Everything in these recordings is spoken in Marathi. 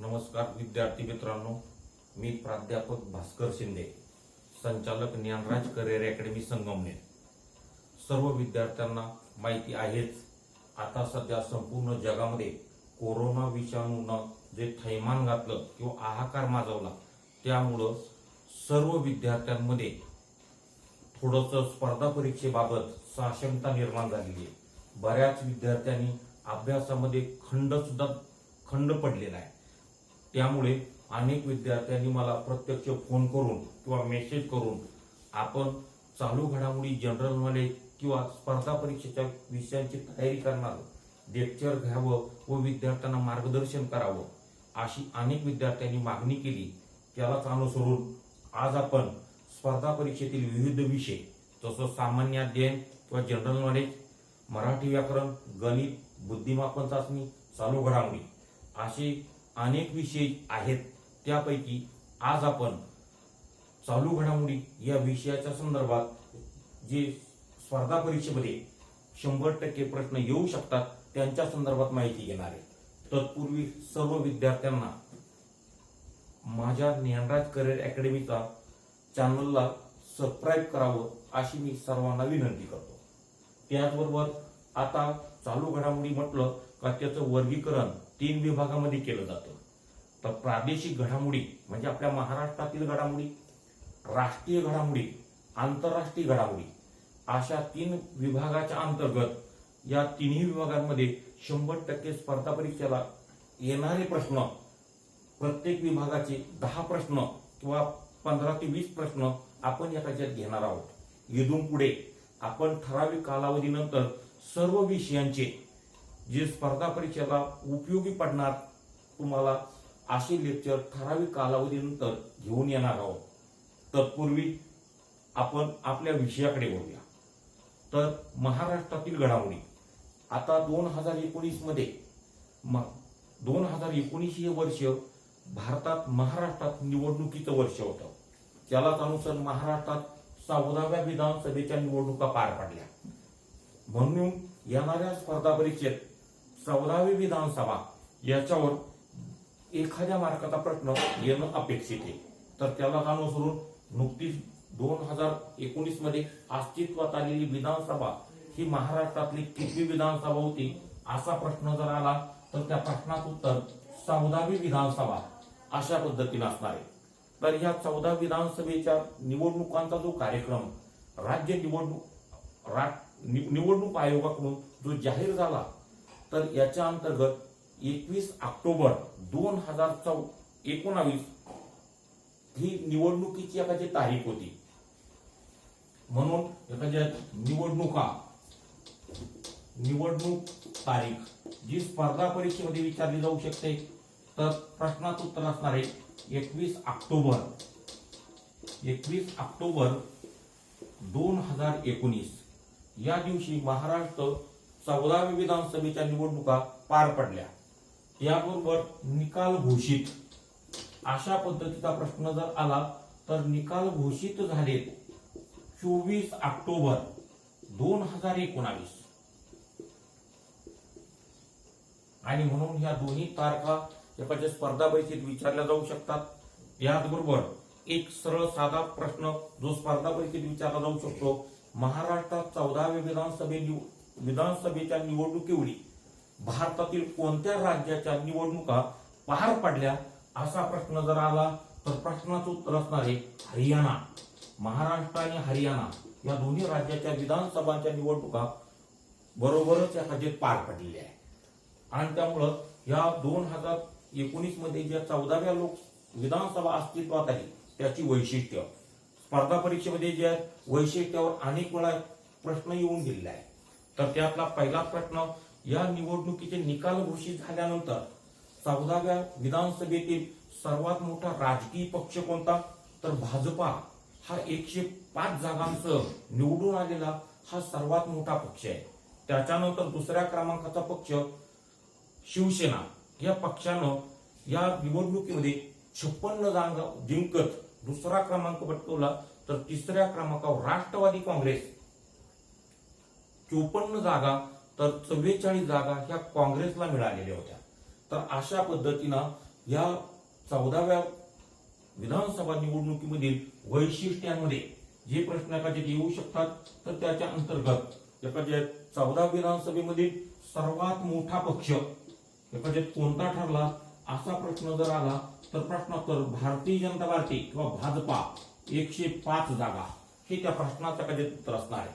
नमस्कार विद्यार्थी मित्रांनो. मी प्राध्यापक भास्कर शिंदे संचालक ज्ञानराज करिअर अकॅडमी संगमनेर. सर्व विद्यार्थ्यांना माहिती आहेच आता सध्या संपूर्ण जगामध्ये कोरोना विषाणूनं जे थैमान घातलं किंवा हाहाकार माजवला त्यामुळं सर्व विद्यार्थ्यांमध्ये थोडंसं स्पर्धा परीक्षेबाबत साशंकता निर्माण झालेली आहे. बऱ्याच विद्यार्थ्यांनी अभ्यासामध्ये खंड सुद्धा खंड पडलेला आहे. त्यामुळे अनेक विद्यार्थ्यांनी मला प्रत्यक्ष फोन करून किंवा मेसेज करून आपण चालू घडामोडी जनरल नॉलेज किंवा स्पर्धा परीक्षेच्या विषयांची तयारी करणार लेक्चर घ्यावं व विद्यार्थ्यांना मार्गदर्शन करावं अशी अनेक विद्यार्थ्यांनी मागणी केली. त्यालाच अनुसरून आज आपण स्पर्धा परीक्षेतील विविध विषय जसं सामान्य अध्ययन किंवा जनरल नॉलेज मराठी व्याकरण गणित बुद्धिमापन चाचणी चालू घडामोडी असे अनेक विषय आहेत. त्यापैकी आज आपण चालू घडामोडी या विषयाच्या संदर्भात जे स्पर्धा परीक्षेमध्ये शंभर टक्के प्रश्न येऊ शकतात त्यांच्या संदर्भात माहिती घेणार आहे. तत्पूर्वी सर्व विद्यार्थ्यांना माझ्या ज्ञानराज करिअर अकॅडमीचा चॅनलला सबस्क्राईब करावं अशी मी सर्वांना विनंती करतो. त्याचबरोबर आता चालू घडामोडी म्हटलं का त्याचं वर्गीकरण तीन विभागामध्ये केलं जातं. तर प्रादेशिक घडामोडी म्हणजे आपल्या महाराष्ट्रातील घडामोडी राष्ट्रीय घडामोडी आंतरराष्ट्रीय घडामोडी अशा तीन विभागाच्या अंतर्गत या तिन्ही विभागांमध्ये शंभर टक्के स्पर्धा परीक्षेला येणारे प्रश्न प्रत्येक विभागाचे दहा प्रश्न किंवा पंधरा ते वीस प्रश्न आपण या राज्यात घेणार आहोत. इथून पुढे आपण ठराविक कालावधीनंतर सर्व विषयांचे जे स्पर्धा परीक्षेला उपयोगी पडणार तुम्हाला असे लेक्चर ठराविक कालावधीनंतर घेऊन येणार आहोत. तत्पूर्वी आपण आपल्या विषयाकडे वळूया. तर महाराष्ट्रातील घडामोडी. आता दोन हजार एकोणीसमध्ये दोन हजार एकोणीस हे वर्ष भारतात महाराष्ट्रात निवडणुकीचं वर्ष होतं. त्यालाच अनुसार महाराष्ट्रात चौदाव्या विधानसभेच्या निवडणुका पार पडल्या. म्हणून येणाऱ्या स्पर्धा परीक्षेत चौदावी विधानसभा याच्यावर एखाद्या मार्काचा प्रश्न येणं अपेक्षित आहे. तर त्याला अनुसरून नुकतीच दोन हजार एकोणीसमध्ये अस्तित्वात आलेली विधानसभा ही महाराष्ट्रातली कितवी विधानसभा होती असा प्रश्न जर आला तर त्या प्रश्नाचं उत्तर चौदावी विधानसभा अशा पद्धतीने असणार आहे. तर ह्या चौदा विधानसभेच्या निवडणुकांचा जो कार्यक्रम राज्य निवडणूक रा- नि- निवडणूक आयोगाकडून जो जाहीर झाला तर याच्या अंतर्गत एकवीस ऑक्टोबर दोन हजार चौ एकोणावीस ही निवडणुकीची एखादी तारीख होती. म्हणून एखाद्या निवडणुका निवडणूक तारीख जी स्पर्धा परीक्षेमध्ये विचारली जाऊ शकते तर प्रश्नाचं उत्तर असणार आहे एकवीस ऑक्टोबर. एकवीस ऑक्टोबर दोन हजार एकोणीस. या दिवशी महाराष्ट्र चौदाव्या विधानसभेच्या निवडणुका पार पडल्या. याबरोबर निकाल घोषित. अशा पद्धतीचा प्रश्न जर आला तर निकाल घोषित झाले चोवीस ऑक्टोबर दोन हजार एकोणावीस. आणि म्हणून ह्या दोन्ही तारखा एखाद्या स्पर्धा परीक्षेत विचारल्या जाऊ शकतात. याचबरोबर एक सरळ साधा प्रश्न जो स्पर्धा परीक्षेत विचारला जाऊ शकतो महाराष्ट्रात चौदाव्या विधानसभे विधानसभेच्या निवडणुकीवेळी भारतातील कोणत्या राज्याच्या निवडणुका पार पडल्या? असा प्रश्न जर आला तर प्रश्नाचं उत्तर असणार आहे हरियाणा. महाराष्ट्र आणि हरियाणा या दोन्ही राज्याच्या विधानसभांच्या निवडणुका बरोबरच या राज्यात पार पडलेल्या आहे आणि त्यामुळं या दोन हजार एकोणीसमध्ये ज्या चौदाव्या लोक विधानसभा अस्तित्वात आहे त्याची वैशिष्ट्य. स्पर्धा परीक्षेमध्ये ज्या वैशिष्ट्यावर अनेक वेळा प्रश्न येऊन गेलेला आहे तर त्यातला पहिला प्रश्न या निवडणुकीचे निकाल घोषित झाल्यानंतर चौदाव्या विधानसभेतील सर्वात मोठा राजकीय पक्ष कोणता? तर भाजपा. हा एकशे पाच जागांसह निवडून आलेला हा सर्वात मोठा पक्ष आहे. त्याच्यानंतर दुसऱ्या क्रमांकाचा पक्ष शिवसेना. या पक्षानं या निवडणुकीमध्ये छप्पन्न जागा जिंकत दुसरा क्रमांक पटकवला. तर तिसऱ्या क्रमांकावर राष्ट्रवादी काँग्रेस. चोपन्न जागा तर चव्वेचाळीस जागा ह्या काँग्रेसला मिळालेल्या होत्या. तर अशा पद्धतीनं या चौदाव्या विधानसभा निवडणुकीमधील वैशिष्ट्यांमध्ये जे प्रश्न एखाद्यात येऊ शकतात तर त्याच्या अंतर्गत एखाद्या चौदा विधानसभेमधील सर्वात मोठा पक्ष एखाद्यात कोणता ठरला असा प्रश्न जर आला तर प्रश्नोत्तर भारतीय जनता पार्टी किंवा भाजपा एकशे पाच जागा हे त्या प्रश्नाचं कधी उत्तर असणार आहे.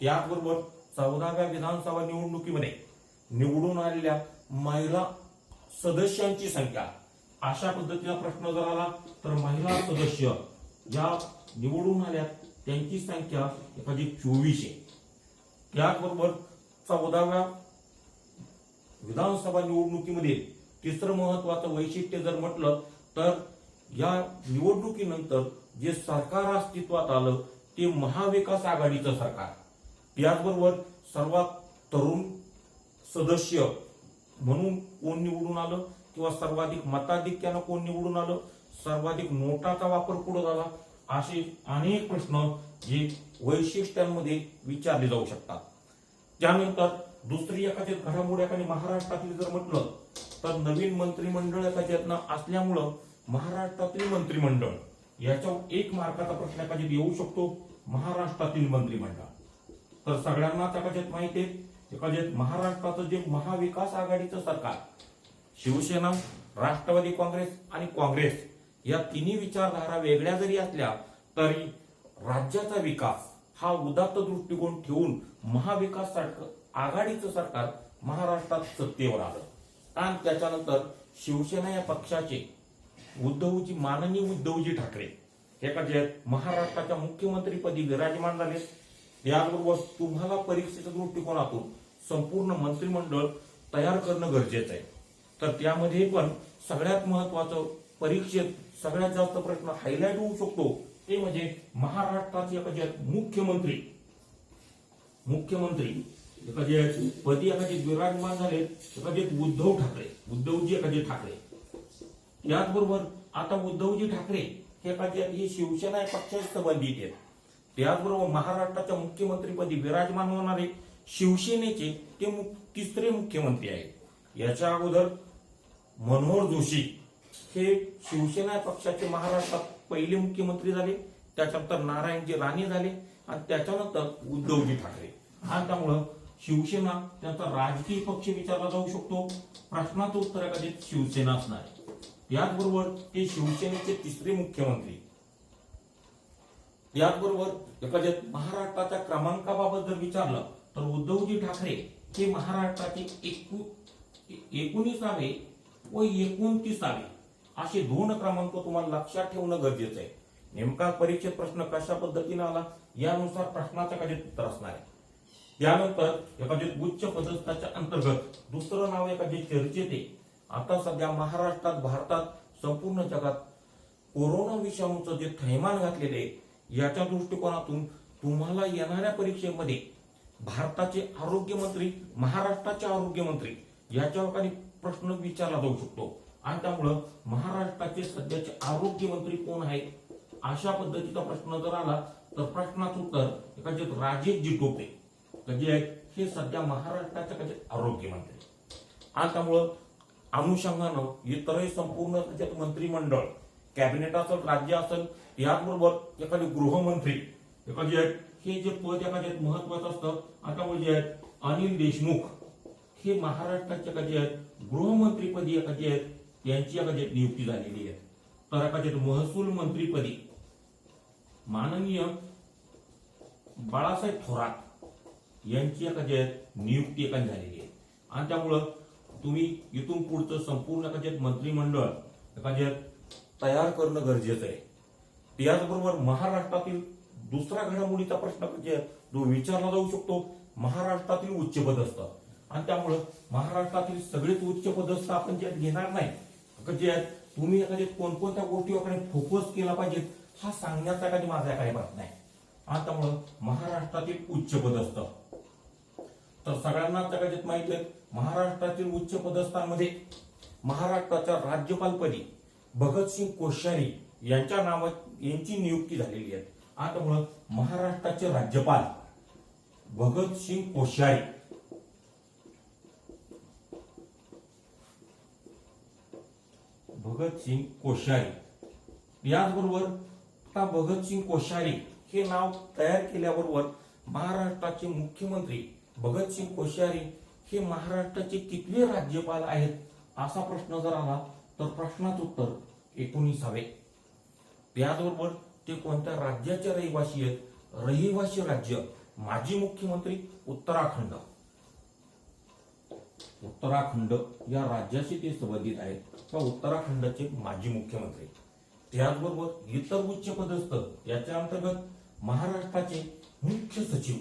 त्याचबरोबर चौदाव्या विधानसभा निवडणुकीमध्ये निवडून आलेल्या महिला सदस्यांची संख्या. अशा पद्धतीचा प्रश्न जर आला तर महिला सदस्य या निवडून आल्या त्यांची संख्या एखादी चोवीस आहे. त्याचबरोबर चौदाव्या विधानसभा निवडणुकीमध्ये तिसरं महत्वाचं वैशिष्ट्य जर म्हटलं तर या निवडणुकीनंतर जे सरकार अस्तित्वात आलं ते महाविकास आघाडीचं सरकार. याचबरोबर सर्वात तरुण सदस्य म्हणून कोण निवडून आलं किंवा सर्वाधिक मताधिक्यानं कोण निवडून आलं? सर्वाधिक नोटाचा वापर कुठं झाला? असे अनेक प्रश्न जे वैशिष्ट्यांमध्ये विचारले जाऊ शकतात. त्यानंतर दुसरी एखादी घडामोड एखादी महाराष्ट्रातील जर म्हटलं तर नवीन मंत्रिमंडळ एखाद्यातनं असल्यामुळं महाराष्ट्रातील मंत्रिमंडळ याच्यावर एक मार्काचा प्रश्न एखाद्यात येऊ शकतो? महाराष्ट्रातील मंत्रिमंडळ. तर सगळ्यांनाच एखाद्यात माहिती आहे. एखाद्यात महाराष्ट्राचं जे महाविकास आघाडीचं सरकार शिवसेना राष्ट्रवादी काँग्रेस आणि काँग्रेस या तिन्ही विचारधारा वेगळ्या जरी असल्या तरी राज्याचा विकास हा उदात्त दृष्टिकोन ठेवून महाविकास आघाडीचं सरकार महाराष्ट्रात सत्तेवर आलं. आणि त्याच्यानंतर शिवसेना या पक्षाचे उद्धवजी माननीय उद्धवजी ठाकरे हे जे महाराष्ट्राच्या मुख्यमंत्रीपदी विराजमान झाले. याबरोबर तुम्हाला परीक्षेच्या दृष्टिकोनातून संपूर्ण मंत्रिमंडळ तयार करणं गरजेचं आहे. तर त्यामध्ये पण सगळ्यात महत्वाचं परीक्षेत सगळ्यात जास्त प्रश्न हायलाईट होऊ शकतो. ते म्हणजे महाराष्ट्राचे एखाद्या मुख्यमंत्री मुख्यमंत्री एखाद्या पदी एखादे विराजमान झाले एखादे उद्धव ठाकरे उद्धवजी एखादे ठाकरे. याचबरोबर आता उद्धवजी ठाकरे हे एखाद्या हे शिवसेना पक्षाशी संबंधित आहेत. त्याचबरोबर महाराष्ट्राच्या मुख्यमंत्रीपदी विराजमान होणारे शिवसेनेचे ते तिसरे मुख्यमंत्री आहेत. याच्या अगोदर मनोहर जोशी हे शिवसेना पक्षाचे महाराष्ट्रात पहिले मुख्यमंत्री झाले. त्याच्यानंतर नारायणजी राणे झाले आणि त्याच्यानंतर उद्धवजी ठाकरे. हा त्यामुळं शिवसेना त्यांचा राजकीय पक्ष विचारला जाऊ शकतो. प्रश्नाचं उत्तर कदाचित शिवसेना असणार आहे. याचबरोबर ते शिवसेनेचे तिसरे मुख्यमंत्री. याचबरोबर एखाद्या महाराष्ट्राच्या क्रमांकाबाबत जर विचारलं तर उद्धवजी ठाकरे हे महाराष्ट्राचे एकोणीसावे व एकोणतीसावे असे दोन क्रमांक तुम्हाला लक्षात ठेवणं गरजेचं आहे. नेमका परीक्षेत प्रश्न कशा पद्धतीने आला? यानुसार प्रश्नाचं कदाचित उत्तर असणार आहे? त्यानंतर एखाद्या उच्च पदस्थाच्या अंतर्गत दुसरं नाव एखादी चर्चेत आहे आता सध्या महाराष्ट्रात भारतात संपूर्ण जगात कोरोना विषाणूचं जे थैमान घातलेले आहे याच्या दृष्टिकोनातून तुम्हाला येणाऱ्या परीक्षेमध्ये भारताचे आरोग्यमंत्री महाराष्ट्राचे आरोग्यमंत्री याच्यावर काही प्रश्न विचारला जाऊ शकतो. आणि त्यामुळं महाराष्ट्राचे सध्याचे आरोग्यमंत्री कोण आहेत? अशा पद्धतीचा प्रश्न जर आला तर प्रश्नाचं उत्तर कदाचित राजेश जी टोपे जे आहेत? हे सध्या महाराष्ट्राचे कधी आरोग्यमंत्री. आणि त्यामुळं अनुषंगानं इतरही संपूर्ण त्याच्यात मंत्रिमंडळ कॅबिनेट असेल राज्य असेल याचबरोबर एखादे गृहमंत्री एखादी आहेत हे जे पद एखाद्यात महत्वाचं असतं. आता म्हणजे जे आहेत अनिल देशमुख. हे महाराष्ट्राचे कधी आहेत गृहमंत्रीपदी एखादी आहेत यांची एखादी नियुक्ती झालेली आहे. तर एखाद्यात महसूल मंत्रीपदी. माननीय बाळासाहेब थोरात यांची एखादी आहेत नियुक्ती एखादी झालेली आहे. आणि त्यामुळं तुम्ही इथून पुढचं संपूर्ण एखाद्यात मंत्रिमंडळ एखाद्यात तयार करणं गरजेचं आहे. त्याचबरोबर महाराष्ट्रातील दुसरा घडामोडीचा प्रश्न म्हणजे जो विचारला जाऊ शकतो महाराष्ट्रातील उच्चपद असतं आणि त्यामुळं महाराष्ट्रातील सगळेच उच्चपदस्थ आपण जे घेणार नाही का जे तुम्ही एखाद्या कोणकोणत्या गोष्टीकडे फोकस केला पाहिजे हा सांगण्याचा एखादी माझा काही प्रश्न नाही. आणि त्यामुळं महाराष्ट्रातील उच्चपदस्थ तर सगळ्यांना जगात माहिती आहे महाराष्ट्रातील उच्च पदस्थांमध्ये महाराष्ट्राच्या राज्यपालपदी भगतसिंग कोश्यारी यांच्या नावात यांची नियुक्ती झालेली आहे. आता त्यामुळं महाराष्ट्राचे राज्यपाल भगतसिंग कोश्यारी. भगतसिंग कोश्यारी. याचबरोबर आता भगतसिंग कोश्यारी हे नाव तयार केल्याबरोबर महाराष्ट्राचे मुख्यमंत्री भगतसिंग कोश्यारी हे महाराष्ट्राचे कितवे राज्यपाल आहेत असा प्रश्न जर आला तर प्रश्नाचं उत्तर एकोणीसावे. त्याचबरोबर ते कोणत्या राज्याचे रहिवासी आहेत? रहिवासी राज्य माजी मुख्यमंत्री उत्तराखंड. उत्तराखंड या राज्याशी ते संबंधित आहेत किंवा उत्तराखंडचे माजी मुख्यमंत्री. त्याचबरोबर इतर उच्च पदस्थ याच्या अंतर्गत महाराष्ट्राचे मुख्य सचिव.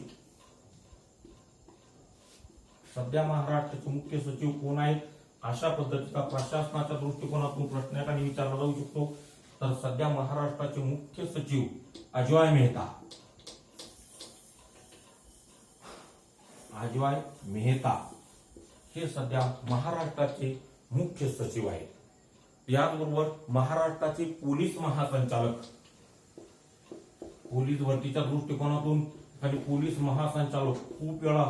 सध्या महाराष्ट्राचे मुख्य सचिव कोण आहेत? अशा पद्धतीचा प्रशासनाच्या दृष्टिकोनातून प्रश्न या ठिकाणी विचारला जाऊ शकतो. तर सध्या महाराष्ट्राचे मुख्य सचिव अजॉय मेहता. अजॉय मेहता हे सध्या महाराष्ट्राचे मुख्य सचिव आहेत. याचबरोबर महाराष्ट्राचे पोलीस महासंचालक. पोलीस भरतीच्या दृष्टिकोनातून आणि पोलीस महासंचालक खूप वेळा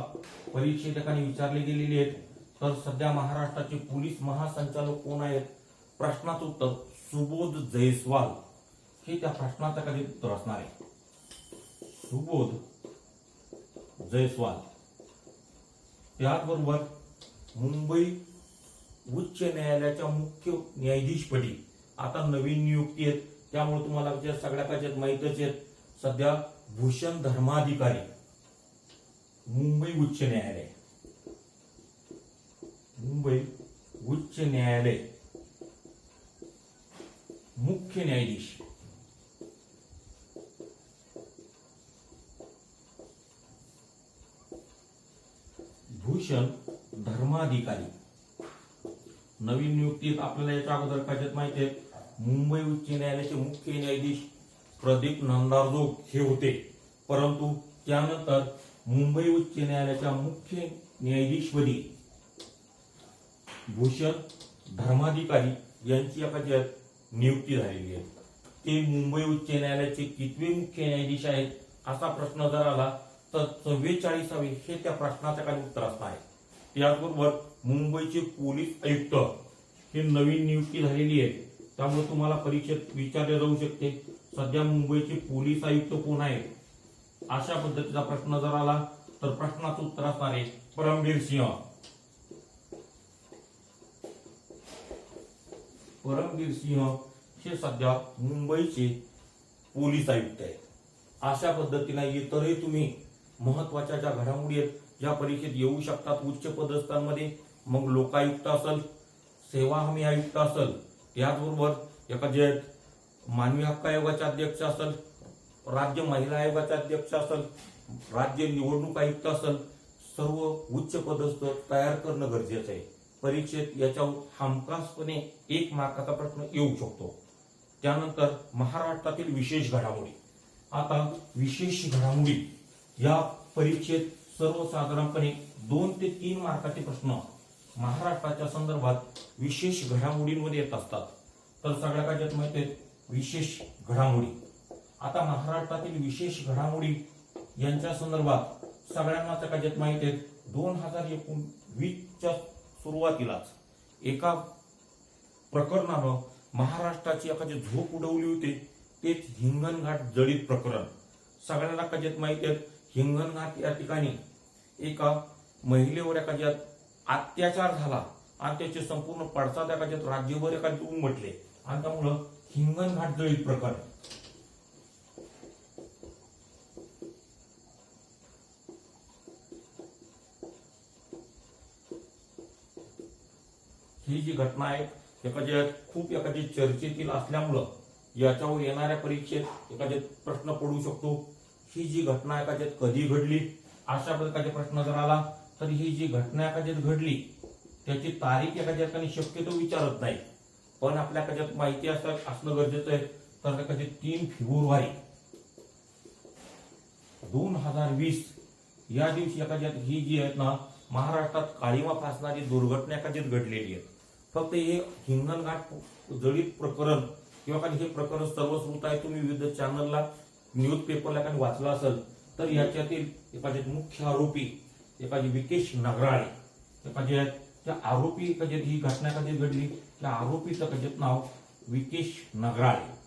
परीक्षे ठिकाणी विचारले गेलेले आहेत. तर सध्या महाराष्ट्राचे पोलीस महासंचालक कोण आहेत? प्रश्नाचं उत्तर सुबोध जयस्वाल हे त्या प्रश्नाचं कधी उत्तर असणार आहे? सुबोध जयस्वाल त्याचबरोबर मुंबई उच्च न्यायालयाच्या मुख्य न्यायाधीशपदी आता नवीन नियुक्ती आहेत. त्यामुळे तुम्हाला जे सगळ्या काच्यात माहितच आहेत. सध्या भूषण धर्माधिकारी मुंबई उच्च न्यायालय. मुंबई उच्च न्यायालय मुख्य न्यायाधीश भूषण धर्माधिकारी नवीन नियुक्तीत आपल्याला याच्या अगोदर कायद्यात माहिती आहे मुंबई उच्च न्यायालयाचे मुख्य न्यायाधीश प्रदीप नंदारजोग हे होते परंतु त्यानंतर मुंबई उच्च न्यायालयाच्या मुख्य न्यायाधीशपदी भूषण धर्माधिकारी यांची एका ज्यात नियुक्ती झालेली आहे ते मुंबई उच्च न्यायालयाचे कितवे मुख्य न्यायाधीश आहेत असा प्रश्न जर आला तर चव्वेचाळीसावे हे त्या प्रश्नाच्या काही उत्तर असणार आहे. त्याचबरोबर मुंबईचे पोलीस आयुक्त हे नवीन नियुक्ती झालेली आहे त्यामुळे तुम्हाला परीक्षेत विचारले जाऊ शकते सध्या मुंबईचे पोलीस आयुक्त कोण आहेत? अशा पद्धतीचा प्रश्न जर आला तर प्रश्नाचं उत्तर असणार आहे परमबीर सिंह परमबीर सिंह हे सध्या मुंबईचे पोलीस आयुक्त आहेत. अशा पद्धतीने इतरही तुम्ही महत्त्वाच्या ज्या घडामोडी आहेत ज्या परीक्षेत येऊ शकतात उच्च पदस्थांमध्ये मग लोकायुक्त असेल सेवा हमी आयुक्त असेल त्याचबरोबर एखाद्या मानवी हक्क आयोगाचे अध्यक्ष असेल राज्य महिला आयोगाचे अध्यक्ष असेल राज्य निवडणूक आयुक्त असेल सर्व उच्च पदस्थ तयार करणं गरजेचं आहे. परीक्षेत याच्यावर हमखासपणे एक मार्काचा प्रश्न येऊ शकतो. त्यानंतर महाराष्ट्रातील विशेष घडामोडी. आता विशेष घडामोडी या परीक्षेत सर्वसाधारणपणे दोन ते तीन मार्काचे प्रश्न महाराष्ट्राच्या संदर्भात विशेष घडामोडींमध्ये येत असतात. तर सगळ्या काळात माहिती आहेत विशेष घडामोडी. आता महाराष्ट्रातील विशेष घडामोडी यांच्या संदर्भात सगळ्यांना काच्यात माहिती आहेत दोन हजार एकोणवीसच्या सुरुवातीलाच एका प्रकरणानं महाराष्ट्राची एखादी झोप उडवली होती तेच हिंगणघाट जळीत प्रकरण. सगळ्यांना कशात माहिती आहे? हिंगणघाट या ठिकाणी एका महिलेवर एखाद्यात अत्याचार झाला आणि त्याचे संपूर्ण पडसाद एखाद्यात राज्यभर एखादी उमटले. आणि त्यामुळं हिंगणघाट जळीत प्रकरण. ही जी घटना आहे एखाद्या खूप एखादी चर्चेतील असल्यामुळं याच्यावर येणाऱ्या परीक्षेत एखाद्यात प्रश्न पडू शकतो. ही जी घटना एखाद्यात कधी घडली अशा प्रकारचे प्रश्न जर आला तर ही जी घटना एखाद्यात घडली त्याची तारीख एखाद्या ठिकाणी शक्यतो विचारत नाही. पण आपल्या एखाद्यात माहिती असं असणं गरजेचं आहे तर एखादी तीन फेब्रुवारी दोन हजार वीस या दिवशी एखाद्यात ही जी आहेत ना महाराष्ट्रात काळीमा फासणारी दुर्घटना एखाद्यात घडलेली आहे. फक्त हे हिंगणघाट जळीत प्रकरण किंवा काही हे प्रकरण सर्वश्रुत आहे तुम्ही विविध चॅनलला न्यूज पेपरला काही वाचलं असेल तर याच्यातील एखादे मुख्य आरोपी एखादी विकेश नगराळे एखाद्या त्या आरोपी कधी ही घटना कधी घडली त्या आरोपीचं कजेत नाव विकेश नगराळे.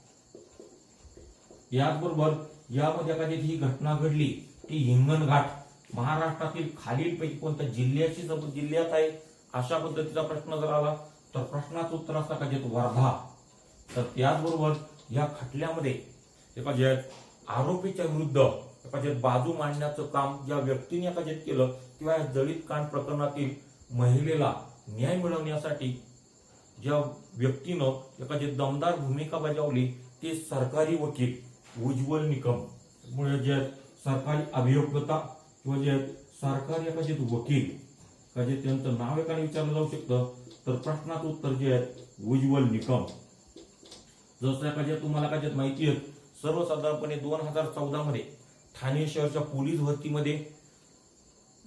याचबरोबर यामध्ये कधी ही घटना घडली ती हिंगणघाट महाराष्ट्रातील खालीलपैकी कोणत्या जिल्ह्याची जिल्ह्यात आहे अशा पद्धतीचा प्रश्न जर आला तर प्रश्नाचं उत्तर असता कजेत वर्धा. तर त्याचबरोबर या खटल्यामध्ये एखाद्या आरोपीच्या विरुद्ध एखाद्या बाजू मांडण्याचं काम ज्या व्यक्तीने एखाद्यात केलं किंवा या दलित कांड प्रकरणातील महिलेला न्याय मिळवण्यासाठी ज्या व्यक्तीनं एखादी दमदार भूमिका बजावली ते सरकारी वकील उज्ज्वल निकम. मुळे जे सरकारी अभियोग्यता किंवा जे सरकारी एखादे वकील का जे त्यांचं नाव एकाने विचारलं जाऊ शकतं तर प्रश्नाचं उत्तर जे आहे उज्ज्वल निकम. जसं एखाद्या तुम्हाला काय माहिती आहे सर्वसाधारणपणे दोन हजार चौदा मध्ये ठाणे शहरच्या पोलीस भरतीमध्ये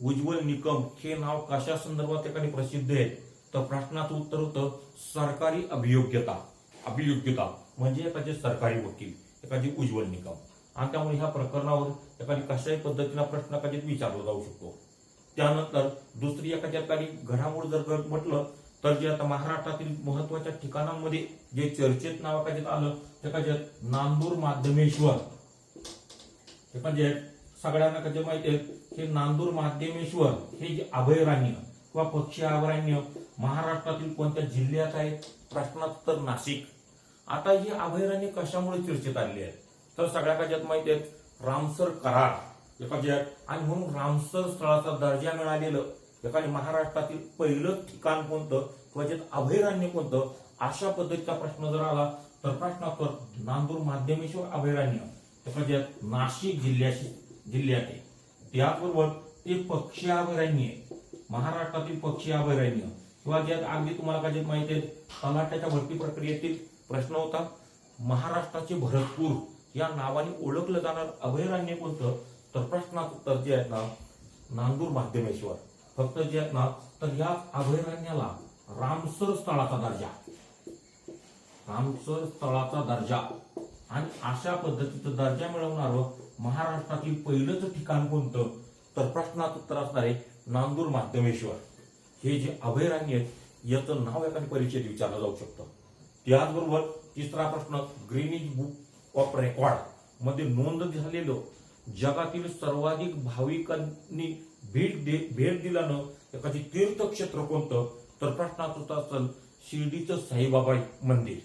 उज्ज्वल निकम हे नाव कशा संदर्भात एकाने प्रसिद्ध आहे? तर प्रश्नाचं उत्तर होतं सरकारी अभियोग्यता. अभियोग्यता म्हणजे एखादे सरकारी वकील एखादी उज्ज्वल निकम. आणि त्यामुळे ह्या प्रकरणावर एखादी कशाही पद्धतीला प्रश्न एखाद्यात विचारला जाऊ शकतो. त्यानंतर दुसरी एखाद्या काही घडामोड जर घड म्हटलं तर जे आता महाराष्ट्रातील महत्त्वाच्या ठिकाणांमध्ये जे चर्चेत नाव एखाद्यात आलं ते कशात नांदूर माध्यमेश्वर. एखाद्या सगळ्यांना कधी माहिती आहे? हे नांदूर माध्यमेश्वर हे जे अभयारण्य किंवा पक्षी अभयारण्य महाराष्ट्रातील कोणत्या जिल्ह्यात आहे? प्रश्नात तर नाशिक. आता ही अभयारण्य कशामुळे चर्चेत आलेली आहेत तर सगळ्या काच्यात माहिती आहेत? रामसर करार एखाद्या आणि म्हणून रामसर स्थळाचा दर्जा मिळालेलं. एखाद्या महाराष्ट्रातील पहिलं ठिकाण कोणतं? किंवा ज्यात अभयारण्य कोणतं? अशा पद्धतीचा प्रश्न जर आला तर प्रश्नावर नांदूर माध्यमेश्वर अभयारण्य. एखाद्यात नाशिक जिल्ह्याशी जिल्ह्यात आहे. त्याचबरोबर ते पक्षी अभयारण्य महाराष्ट्रातील पक्षी अभयारण्य. किंवा ज्यात अगदी तुम्हाला काय माहिती आहे तलाट्याच्या भरती प्रक्रियेतील प्रश्न होता. महाराष्ट्राचे भरतपूर या नावाने ओळखलं जाणार अभयारण्य कोणतं? तर प्रश्नाचं उत्तर जे आहेत ना नांदूर माध्यमेश्वर. फक्त जे आहेत ना तर या अभयारण्याला रामसर स्थळाचा दर्जा. रामसर स्थळाचा दर्जा. आणि अशा पद्धतीचा दर्जा मिळवणारं महाराष्ट्रातील पहिलंच ठिकाण कोणतं? तर प्रश्नात उत्तर असणार आहे नांदूर माध्यमेश्वर. हे जे अभयारण्य आहेत याचं नाव एखादी परिचय विचारलं जाऊ शकतं. त्याचबरोबर तिसरा प्रश्न ग्रीनिज बुक ऑफ रेकॉर्डमध्ये नोंद झालेलं जगातील सर्वाधिक भाविकांनी भेट दे भेट दिल्यानं एखादी तीर्थक्षेत्र कोणतं तर प्रश्नात होता असेल शिर्डीचं साईबाबा मंदिर.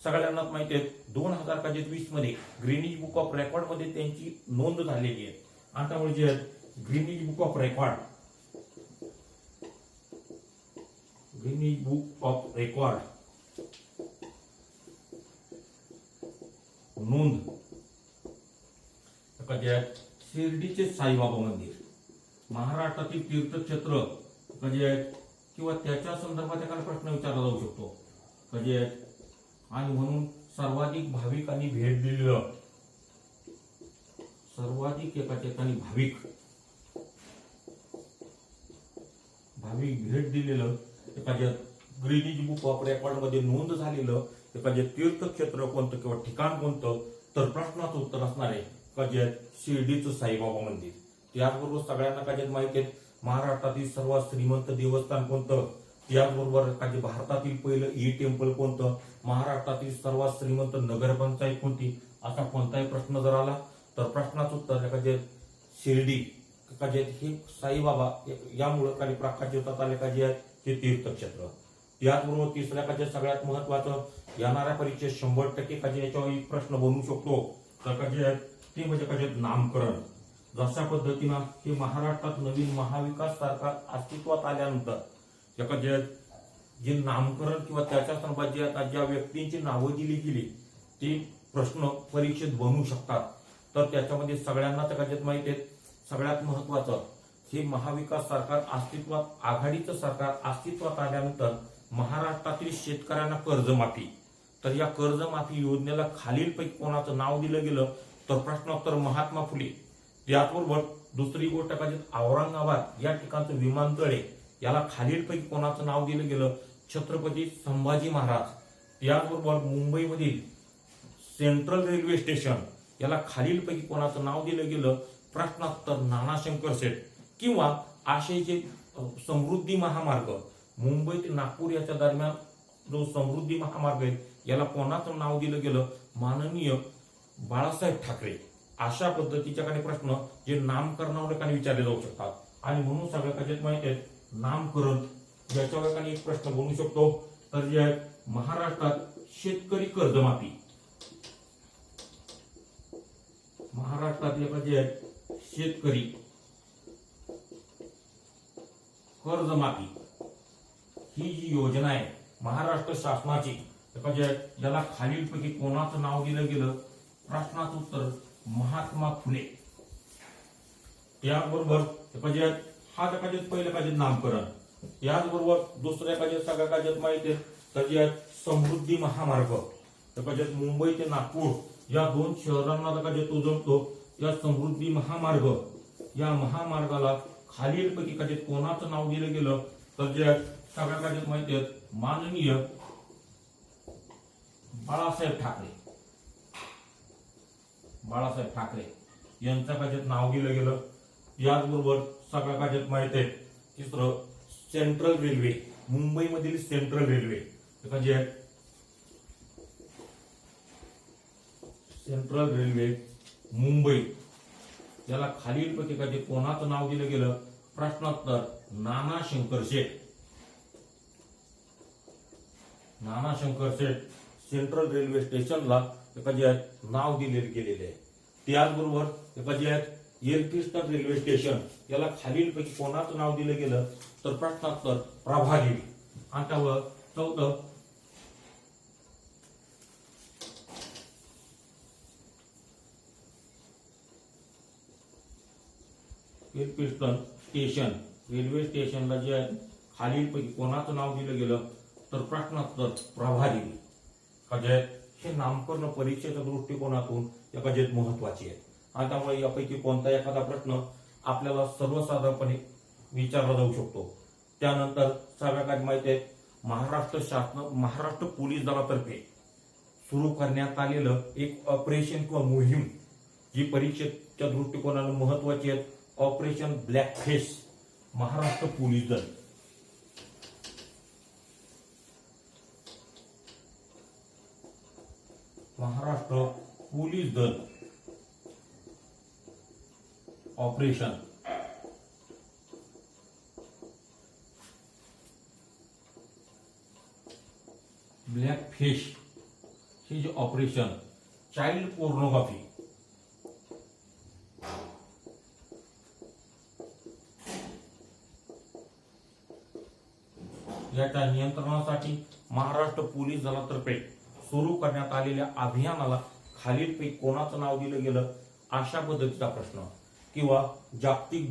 सगळ्यांनाच माहिती आहे दोन हजार काहीत वीसमध्ये ग्रीनिज बुक ऑफ रेकॉर्डमध्ये त्यांची नोंद झालेली आहे. आता म्हणजे Guinness book of record Guinness book of record नोंद. एखाद्या शिर्डीचे साईबाबा मंदिर. महाराष्ट्रातील तीर्थक्षेत्र कधी आहेत किंवा त्याच्या संदर्भात एखादा प्रश्न विचारला जाऊ शकतो. कधी आहेत आणि म्हणून सर्वाधिक भाविकांनी भेट दिलेलं. सर्वाधिक एका ठिकाणी भाविक. भाविक भेट दिलेलं एखाद्या ग्रीनिज बुक ऑफ रेकॉर्डमध्ये नोंद झालेलं एखादे तीर्थक्षेत्र कोणतं किंवा ठिकाण कोणतं तर प्रश्नाचं उत्तर असणार आहे. कधी शिर्डीचं साईबाबा मंदिर. त्याचबरोबर सगळ्यांना कधी माहिती आहेत महाराष्ट्रातील सर्वात श्रीमंत देवस्थान कोणतं? त्याचबरोबर एखादी भारतातील पहिलं ई टेम्पल कोणतं? महाराष्ट्रातील सर्वात श्रीमंत नगरपंचायत कोणती? असा कोणताही प्रश्न जर आला तर प्रश्नाचं उत्तर एखाद्या शिर्डी एखाद्या हे साईबाबा यामुळे काही प्राकाश होतात आले का जे आहेत ते तीर्थक्षेत्र. त्याचबरोबर तिसऱ्या काच्या सगळ्यात महत्वाचं येणाऱ्या परीक्षेत शंभर टक्के काजे याच्यावर एक प्रश्न बनवू शकतो. तर काजे आहेत ते म्हणजे काजे नामकरण. जशा पद्धतीनं हे महाराष्ट्रात नवीन महाविकास सरकार अस्तित्वात आल्यानंतर एका जे नामकरण किंवा त्याच्या संदर्भात जे आता ज्या व्यक्तींची नावं दिली गेली ते प्रश्न परीक्षेत बनवू शकतात. तर त्याच्यामध्ये सगळ्यांना त्याच्यात माहिती आहे. सगळ्यात महत्वाचं हे महाविकास सरकार अस्तित्वात आघाडीचं सरकार अस्तित्वात आल्यानंतर महाराष्ट्रातील शेतकऱ्यांना कर्जमाफी. तर या कर्जमाफी योजनेला खालीलपैकी कोणाचं नाव दिलं गेलं? तर प्रश्नोत्तर महात्मा फुले. त्याचबरोबर दुसरी गोष्ट पाहिजे औरंगाबाद या ठिकाणचं विमानतळ आहे याला खालीलपैकी कोणाचं नाव दिलं गेलं? छत्रपती संभाजी महाराज. त्याचबरोबर मुंबईमधील सेंट्रल रेल्वे स्टेशन याला खालीलपैकी कोणाचं नाव दिलं गेलं? प्रश्नोत्तर नानाशंकर शेठ किंवा असे जे समृद्धी महामार्ग मुंबई ते नागपूर याच्या दरम्यान जो समृद्धी महामार्ग आहे याला कोणाचं नाव दिलं गेलं? माननीय बाळासाहेब ठाकरे. अशा पद्धतीच्या काही प्रश्न जे नामकरणावर काही विचारले जाऊ शकतात. आणि म्हणून सगळ्या त्याच्यात माहिती आहे नामकरण ज्याच्यावर काही एक प्रश्न बनवू शकतो. तर जे आहे महाराष्ट्रात शेतकरी कर्जमाफी. महाराष्ट्रातले जे आहेत शेतकरी कर्जमाफी. ही जी योजना आहे महाराष्ट्र शासनाची तर जे आहे, याला खालीलपैकी कोणाचं नाव दिलं गेलं? प्रश्नाचं उत्तर महात्मा फुले. त्याचबरोबर हे हा त्या काजेत पहिल्या काजेत नामकरण. याचबरोबर दुसऱ्या काजेत सगळ्या काजेत माहिती आहे समृद्धी महामार्ग. त्या मुंबई ते नागपूर या दोन शहरांना त्या काजेत तो जमतो. या समृद्धी महामार्ग या महामार्गाला खालीलपैकी काजेत कोणाचं नाव दिलं गेलं तर जे सगळ्या काजेत माहिती आहेत माननीय बाळासाहेब ठाकरे. बाळासाहेब ठाकरे यांच्या काजेत नाव दिलं गेलं. याचबरोबर सगळ्या काजेत माहिती आहे तिसरं सेंट्रल रेल्वे मुंबईमधील सेंट्रल रेल्वे हे जे आहे सेंट्रल रेल्वे मुंबई. याला खालीलपैकी का कोणाचं नाव दिलं गेलं? प्रश्नोत्तर नाना शंकर शेठ. नाना शंकर शेठ सेंट्रल रेल्वे स्टेशनला एका जे नाव दिले गेलेले आहे. त्याचबरोबर एका जे रेल्वे स्टेशन. याला खालीलपैकी कोणाचं नाव दिलं गेलं? तर प्रश्नोत्तर प्रभादेवी आणि त्यावर चौथं एलकिस्टन स्टेशन. रेल्वे स्टेशनला जे आहे खालीलपैकी कोणाचं नाव दिलं गेलं? तर प्रश्नोत्तर प्रभादेवी म्हणजे हे नामकरण परीक्षेच्या दृष्टिकोनातून एखाद्यात महत्वाची आहे. आणि त्यामुळे यापैकी कोणता एखादा प्रश्न आपल्याला सर्वसाधारणपणे विचारला जाऊ शकतो. त्यानंतर सगळ्या काय माहिती आहे महाराष्ट्र शासन महाराष्ट्र पोलीस दलातर्फे सुरू करण्यात आलेलं एक ऑपरेशन किंवा मोहीम जी परीक्षेच्या दृष्टिकोनानं महत्वाची आहे. Operation black face Maharashtra police दल. महाराष्ट्र पोलीस दल ऑपरेशन। ब्लॅक फ़िश हे जे ऑपरेशन, चाइल्ड पोर्नोग्राफी। याच्या नियंत्रणासाठी महाराष्ट्र पोलीस दलातर्फे करण्यात आलेल्या अभियानाला खालीलपैकी कोणाचं नाव दिलं गेलं? अशा पद्धतीचा प्रश्न. किंवा जागतिक